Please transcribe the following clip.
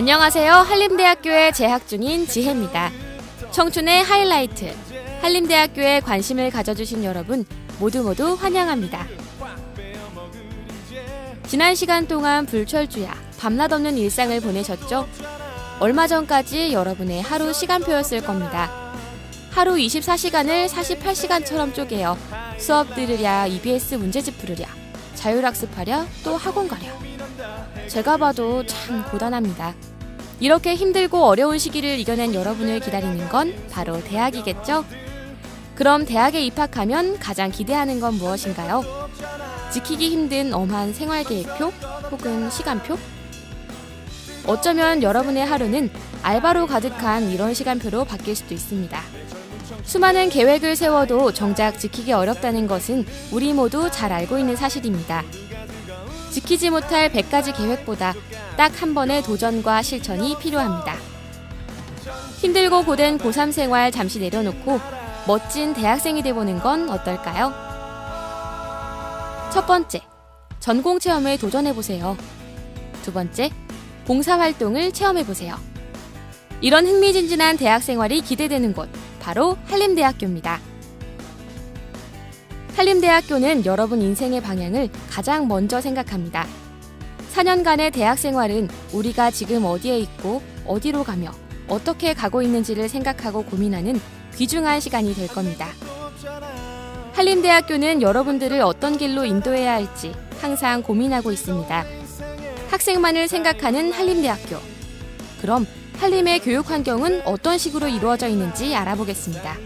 안녕하세요. 한림대학교에 재학 중인 지혜입니다. 청춘의 하이라이트. 한림대학교에 관심을 가져주신 여러분 모두 모두 환영합니다. 지난 시간 동안 불철주야 밤낮 없는 일상을 보내셨죠? 얼마 전까지 여러분의 하루 시간표였을 겁니다. 하루 24시간을 48시간처럼 쪼개어 수업 들으랴, EBS 문제집 풀으랴, 자율학습하랴, 또 학원 가랴. 제가 봐도 참 고단합니다. 이렇게 힘들고 어려운 시기를 이겨낸 여러분을 기다리는 건 바로 대학이겠죠? 그럼 대학에 입학하면 가장 기대하는 건 무엇인가요? 지키기 힘든 엄한 생활계획표 혹은 시간표? 어쩌면 여러분의 하루는 알바로 가득한 이런 시간표로 바뀔 수도 있습니다. 수많은 계획을 세워도 정작 지키기 어렵다는 것은 우리 모두 잘 알고 있는 사실입니다. 지키지 못할 100가지 계획보다 딱 한 번의 도전과 실천이 필요합니다. 힘들고 고된 고3 생활 잠시 내려놓고 멋진 대학생이 돼보는 건 어떨까요? 첫 번째, 전공 체험에 도전해보세요. 두 번째, 봉사활동을 체험해보세요. 이런 흥미진진한 대학 생활이 기대되는 곳, 바로 한림대학교입니다. 한림대학교는 여러분 인생의 방향을 가장 먼저 생각합니다. 4년간의 대학 생활은 우리가 지금 어디에 있고 어디로 가며 어떻게 가고 있는지를 생각하고 고민하는 귀중한 시간이 될 겁니다. 한림대학교는 여러분들을 어떤 길로 인도해야 할지 항상 고민하고 있습니다. 학생만을 생각하는 한림대학교. 그럼 한림의 교육 환경은 어떤 식으로 이루어져 있는지 알아보겠습니다.